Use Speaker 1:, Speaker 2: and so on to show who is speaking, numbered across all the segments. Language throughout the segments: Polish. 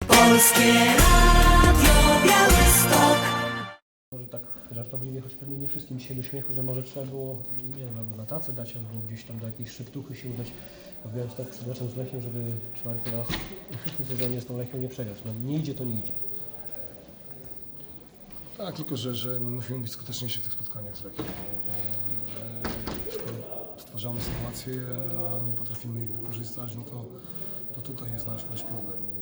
Speaker 1: Polskie Radio Białystok.
Speaker 2: Może tak żartobliwie, choć pewnie nie wszystkim dzisiaj do śmiechu, że może trzeba było, nie wiem, albo na tacę dać, albo gdzieś tam do jakiejś szeptuchy się udać, odbierając tak przed meczem z Lechią, żeby czwarty raz w tym sezonie z tą Lechią nie przegrać. No nie idzie, to nie idzie.
Speaker 3: Tak, tylko że, że musimy być skuteczniejsi w tych spotkaniach z Lechią. bo, bo, Skoro stwarzamy sytuacje, a nie potrafimy ich wykorzystać, no to, to tutaj jest nasz, nasz problem.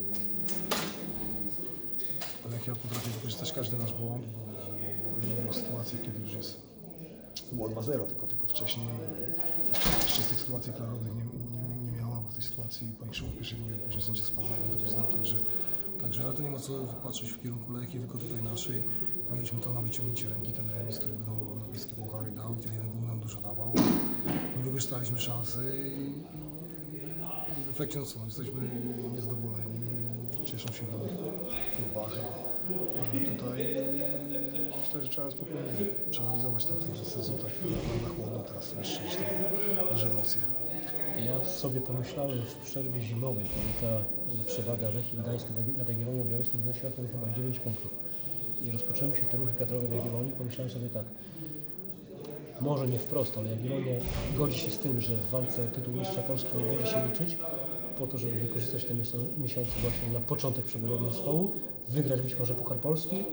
Speaker 3: I Lechia potrafi wykorzystać każdy nasz błąd, bo, było sytuacje, kiedy już jest było 2-0, tylko, tylko wcześniej jeszcze z tych sytuacji klarownych nie, nie, nie miała, bo w tej sytuacji powiększyło w pierwszej głowie, później sędzia spadł to wyznał, także, także ale to nie ma co patrzeć w kierunku Lechii, tylko tutaj naszej. Mieliśmy to na wyciągnięcie ręki, ten remis, który będą europejskie puchary dał, ten jeden gól nam dużo dawał. My wykorzystaliśmy szansę i, w efekcie no co, jesteśmy niezadowoleni, cieszą się innych klubach. Ale tutaj myślę, że trzeba spokojnie przeanalizować ten, sezon tak na, na chłodno teraz, niż tam duże emocje.
Speaker 2: Ja sobie pomyślałem w przerwie zimowej, kiedy ta przewaga Lechii Gdańska nad Jagiellonią Białystok wynosiła wtedy chyba 9 punktów i rozpoczęły się te ruchy kadrowe w Jagiellonii, pomyślałem sobie tak, może nie wprost, ale Jagiellonia godzi się z tym, że w walce o tytuł mistrza Polski nie będzie się liczyć, po to, żeby wykorzystać te miesiące- właśnie na początek przebudowy zespołu, wygrać być może Puchar Polski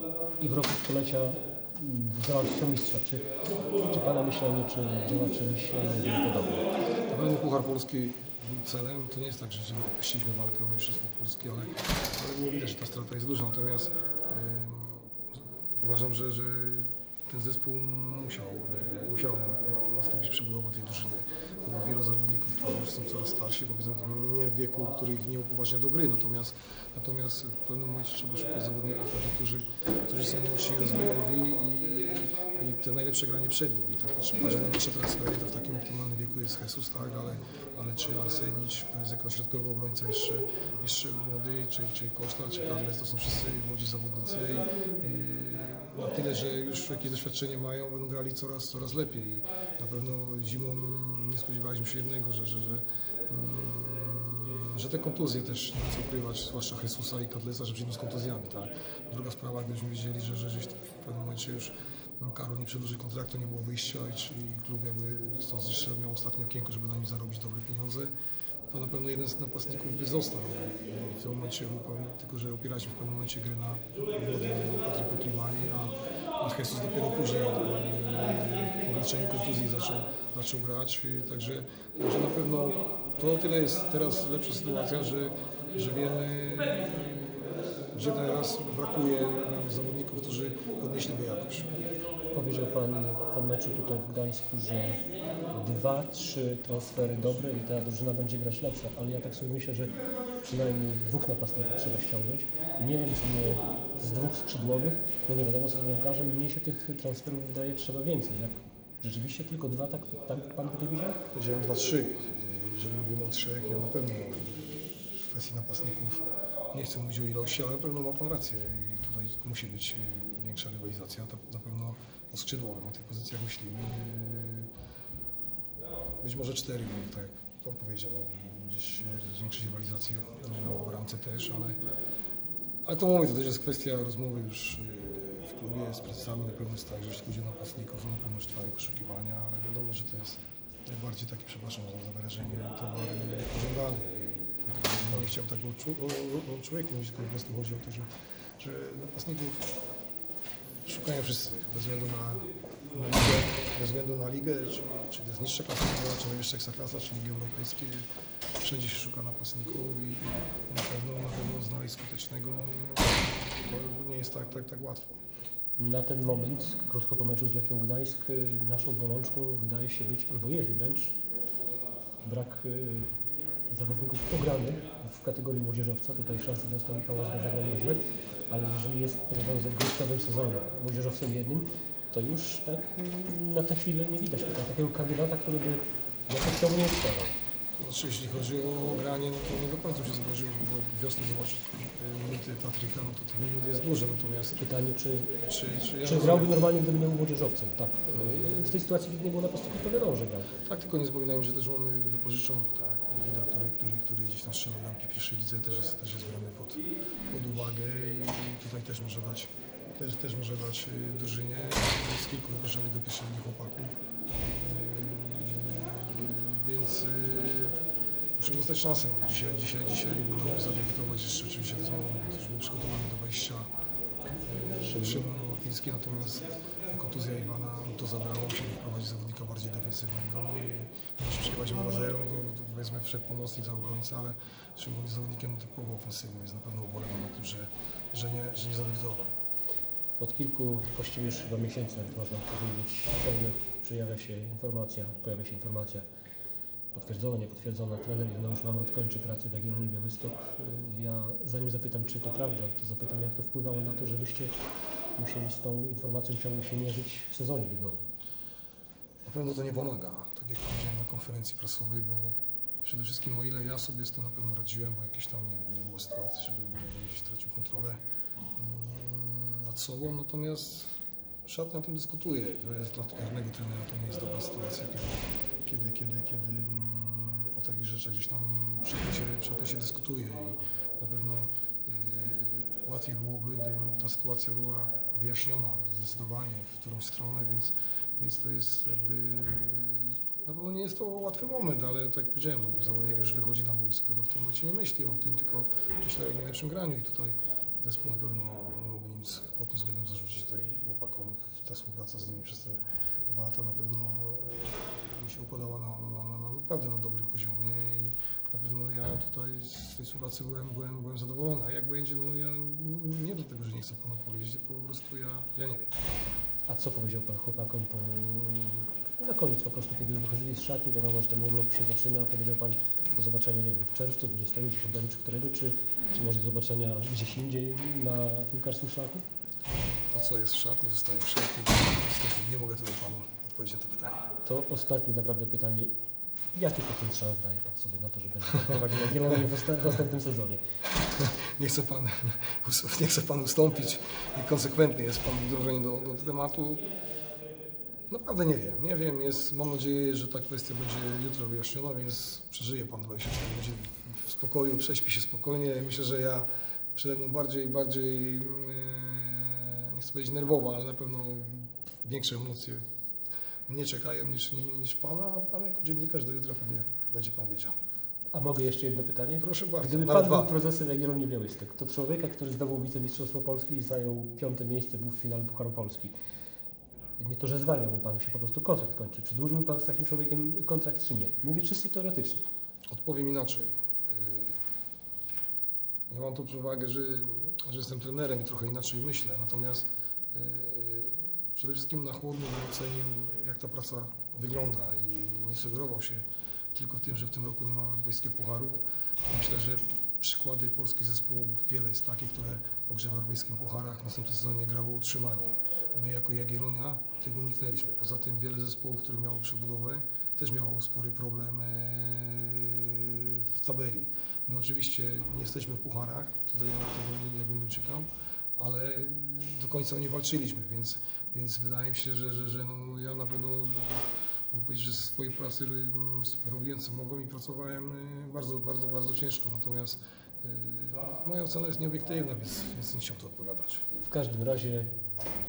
Speaker 2: i w roku stulecia mm, o mistrza. Czy, czy Pana myślenie, czy działaczy myślenie było podobne?
Speaker 3: Na pewno Puchar Polski był celem. To nie jest tak, że opuściliśmy walkę o Mistrzostwo Polskie, ale, ale widać, że ta strata jest duża. Natomiast em, uważam, że, że ten zespół musiał, musiała na- na- nastąpić przebudowa tej drużyny. Było wielu zawodników, którzy są coraz starsi, powiedzmy nie w wieku, który ich nie upoważnia do gry, natomiast, natomiast w pewnym momencie trzeba szukać zawodników, którzy, którzy są młodsi, rozwojowi i, i te najlepsze granie przed nim. I tak patrzę na nasze transfery, to w takim optymalnym wieku jest Jesus, tak, ale, ale czy Arsenicz, to jest jako środkowy obrońca jeszcze, jeszcze młody, czy, czy Koszta, czy Carles, to są wszyscy młodzi zawodnicy i, i na tyle, że już jakieś doświadczenie mają, będą grali coraz, coraz lepiej. I na pewno zimą nie spodziewaliśmy się jednego, że, że, że mm, że te kontuzje też nie co ukrywać, zwłaszcza Jesusa i Kadlesa, że przyjdą z kontuzjami, tak. Druga sprawa, gdybyśmy wiedzieli, że, że gdzieś w pewnym momencie już no, Karol nie przedłuży kontraktu, nie było wyjścia i, i klub jakby stąd jeszcze miał ostatnie okienko, żeby na nim zarobić dobre pieniądze, to na pewno jeden z napastników by został. W tym momencie tylko że opieraliśmy w pewnym momencie grę na Patryku Klimani, a, a Jesus dopiero później e, po wyleczeniu kontuzji zaczął, zaczął grać. Także, także na pewno to tyle jest teraz lepsza sytuacja, że, że wiemy, że teraz brakuje nam zawodników, którzy podnieśliby jakość.
Speaker 2: Powiedział Pan po meczu tutaj w Gdańsku, że dwa, trzy transfery dobre i ta drużyna będzie grać lepsza, ale ja tak sobie myślę, że przynajmniej dwóch napastników trzeba ściągnąć. Nie wiem, czy nie z dwóch skrzydłowych, no nie wiadomo co bramkarzem, mnie się tych transferów wydaje trzeba więcej. Jak rzeczywiście tylko dwa, tak, tak Pan to widział?
Speaker 3: Powiedziałem 2-3. Jeżeli mówimy o trzech, ja na pewno w kwestii napastników nie chcę mówić o ilości, ale na pewno ma Pan rację i tutaj musi być większa rywalizacja. Na pewno o skrzydłowym, o tych pozycjach myślimy. Być może cztery, bo tak jak powiedział, gdzieś e, zwiększyć rywalizację no, w bramce też, ale, ale to mówię, to też jest kwestia rozmowy już e, w klubie z prezesami. Na pewno jest tak, że jeśli chodzi o napastników, na pewno już trwają poszukiwania, ale wiadomo, że to jest najbardziej taki, przepraszam za wyrażenie, towar pożądany. Nie chciałem tak o, o, o- o człowieku mówić, tylko po prostu chodzi o to, że, że napastników szukają wszyscy, bez względu na, bez względu na ligę, czy, czy to jest niższa klasa, ligowa, czy najwyższa ekstraklasa, czy ligi europejskie. Wszędzie się szuka napastników i na pewno, na pewno znaleźć skutecznego to nie jest tak, tak, tak łatwo.
Speaker 2: Na ten moment, krótko po meczu z Lechią Gdańsk, naszą bolączką wydaje się być, albo jest wręcz, brak y, zawodników ogranych w kategorii młodzieżowca. Tutaj szansę dostał Michał Ozga niezłe, ale jeżeli jest obowiązek gry w sezonie młodzieżowcem jednym, to już tak y, na tę chwilę nie widać tutaj takiego kandydata, który by jakościowo nie odstawał.
Speaker 3: To znaczy, jeśli chodzi o granie, no to nie do końca się zgodził, bo wiosną zobaczyć e, minuty Patryka, no to tych minut jest dużo, natomiast
Speaker 2: Pytanie, czy,
Speaker 3: czy, czy ja
Speaker 2: czy grałby normalnie, gdyby nie był młodzieżowcem? Tak. W tej sytuacji, kiedy nie było napastnika, to wiadomo, że grał.
Speaker 3: Tak, tylko nie zapominajmy, że też mamy wypożyczony, tak. Wida, który, który, który gdzieś tam strzela bramki w pierwszej lidze, też jest, też jest brany pod, pod uwagę i tutaj też może dać, też, też może dać y, drużynie z kilku wypożyczonych do pierwszej ligi chłopaków. Yy, Więc yy, musimy dostać szansę. Dzisiaj, dzisiaj, dzisiaj możemy zadebiutować jeszcze oczywiście jest mało, też był przygotowany do wejścia Szymon Łapiński, natomiast kontuzja Iwana to zabrało, musimy wprowadzić zawodnika bardziej defensywnego i już przejechać 0 to, to powiedzmy wszedł pomocnik za obrońcę, ale Szymon jest zawodnikiem typowo ofensywnym, więc na pewno ubolewam na tym, że, że nie, że nie zadebiutował.
Speaker 2: Od kilku, właściwie już chyba miesięcy, można powiedzieć, ciągle przejawia się informacja, pojawia się informacja potwierdzona, niepotwierdzona. Trener Ireneusz Mamrot kończy pracę w Jagiellonii Białystok. Ja zanim zapytam, czy to prawda, to zapytam, jak to wpływało na to, żebyście musieli z tą informacją ciągle się mierzyć w sezonie ligowym.
Speaker 3: Na pewno to nie pomaga, tak jak powiedziałem na konferencji prasowej, bo przede wszystkim o ile ja sobie z tym na pewno radziłem, bo jakieś tam nie, wiem, nie było sytuacji, żeby żeby gdzieś stracił kontrolę nad sobą, natomiast szatnia o tym dyskutuje. To jest dla każdego trenera to nie jest dobra sytuacja, kiedy, kiedy, kiedy, kiedy mm, o takich rzeczach gdzieś tam przedtem się, przedtem się dyskutuje i na pewno y, łatwiej byłoby, gdyby ta sytuacja była wyjaśniona zdecydowanie w którąś stronę, więc, więc to jest jakby na pewno nie jest to łatwy moment, ale tak jak powiedziałem, no, zawodnik już wychodzi na boisko, to w tym momencie nie myśli o tym, tylko myśli o najlepszym graniu i tutaj zespół na pewno pod tym względem zarzucić tutaj chłopakom. Ta współpraca z nimi przez te dwa lata na pewno e, mi się układała na, na, na, na naprawdę na dobrym poziomie i na pewno ja tutaj z tej współpracy byłem, byłem, byłem zadowolony. A jak będzie, no ja nie do tego, że nie chcę panu powiedzieć, tylko po prostu ja, ja nie wiem.
Speaker 2: A co powiedział Pan chłopakom po, na koniec po prostu, kiedy już wychodzili z szatni, wiadomo, że ten urlop się zaczyna, powiedział Pan do zobaczenia, nie wiem, w czerwcu, 20, 10 czy którego, czy, czy może do zobaczenia gdzieś indziej na piłkarskim szlaku?
Speaker 3: To, co jest w szatni, zostaje w szatni. Niestety nie mogę tutaj panu odpowiedzieć na to pytanie.
Speaker 2: To ostatnie naprawdę pytanie. Jaki procent szans daje Pan sobie na to, że będzie prowadził Jagiellonię w następnym sezonie?
Speaker 3: Nie chce pan, nie chce pan ustąpić i konsekwentny jest pan w dążeniu do, do tematu. Naprawdę nie wiem, nie wiem, jest, mam nadzieję, że ta kwestia będzie jutro wyjaśniona, więc przeżyje pan 24, będzie w spokoju, prześpi się spokojnie. Myślę, że ja przede mną bardziej, bardziej, e, nie chcę powiedzieć nerwowo, ale na pewno większe emocje mnie czekają niż, niż pana, a pan jako dziennikarz do jutra pewnie będzie pan wiedział.
Speaker 2: A mogę jeszcze jedno pytanie?
Speaker 3: Proszę bardzo,
Speaker 2: Gdyby Pan był
Speaker 3: dwa.
Speaker 2: prezesem Jagiellonii Białystok, to człowieka, który zdobył wicemistrzostwo Polski i zajął piąte miejsce, był w finale Pucharu Polski. Nie to, że zwalniał Panu się po prostu kontrakt kończy. Przedłużyłby Pan z takim człowiekiem kontrakt czy nie? Mówię czysto teoretycznie.
Speaker 3: Odpowiem inaczej. Ja mam tu przewagę, że, że jestem trenerem i trochę inaczej myślę, natomiast yy, przede wszystkim na chłodno ocenił, jak ta praca wygląda i nie sugerował się tylko tym, że w tym roku nie ma europejskich pucharów. Myślę, że przykłady polskich zespołów, wiele jest takich, które po grze w europejskich pucharach w następnym sezonie grało utrzymanie. My jako Jagiellonia tego uniknęliśmy. Poza tym wiele zespołów, które miało przebudowę, też miało spory problem e, w tabeli. My oczywiście nie jesteśmy w pucharach, tutaj ja tego nie- jakby nie uciekam, ale do końca nie walczyliśmy, więc, więc wydaje mi się, że, że, że no, ja na pewno mogę powiedzieć, że swojej pracy mm, robiłem co mogłem i pracowałem y, bardzo, bardzo, bardzo ciężko. Natomiast moja ocena jest nieobiektywna, więc, więc nie chciałbym to odpowiadać.
Speaker 2: W każdym razie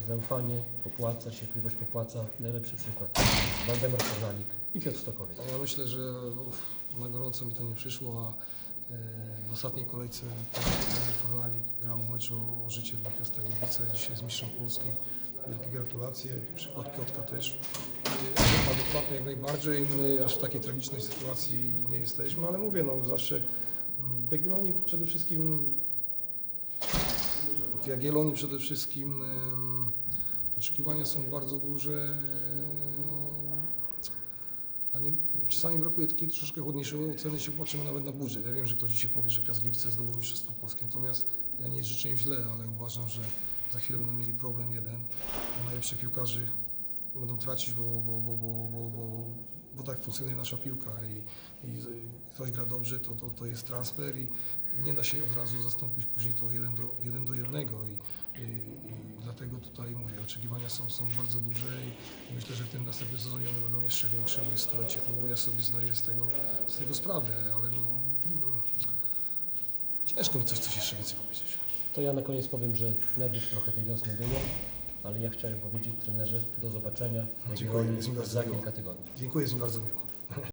Speaker 2: zaufanie popłaca, cierpliwość popłaca. Najlepszy przykład. Waldemar Kornalik i Piotr Stokowiec.
Speaker 3: Ja myślę, że na gorąco mi to nie przyszło, a e, w ostatniej kolejce trener Fornalik grał mecz o życie dla Piostek Gliwice. Dzisiaj jest mistrzem Polski. Wielkie gratulacje. Przykład Piotka też. Adekwatny jak najbardziej. My aż w takiej tragicznej sytuacji nie jesteśmy, ale mówię, no zawsze w Jagiellonii przede wszystkim w Jagiellonii przede wszystkim oczekiwania są bardzo duże. a nie, czasami brakuje takiej troszeczkę chłodniejszej oceny, się patrzymy nawet na budżet. Ja wiem, że ktoś dzisiaj powie, że Piast Gliwice zdobył Mistrzostwo Polskie, natomiast ja nie życzę im źle, ale uważam, że za chwilę będą mieli problem jeden, bo najlepsi piłkarzy będą tracić, bo, bo, bo, bo, bo, bo bo tak funkcjonuje nasza piłka i, i ktoś gra dobrze, to, to, to jest transfer i, i nie da się od razu zastąpić później to jeden do, jeden do jednego. I, i, i dlatego tutaj mówię, oczekiwania są, są bardzo duże i myślę, że w tym następnym sezonie one będą jeszcze większe, bo jest stulecie klubu, ja sobie zdaję z tego, z tego sprawę, ale no, mm, ciężko mi coś, coś jeszcze więcej powiedzieć.
Speaker 2: To ja na koniec powiem, że nerwów trochę tej wiosny było, ale ja chciałem powiedzieć trenerze do zobaczenia w
Speaker 3: Dziękuję, jest mi bardzo
Speaker 2: za
Speaker 3: miło.
Speaker 2: kilka tygodni.
Speaker 3: Dziękuję, jest mi bardzo miło.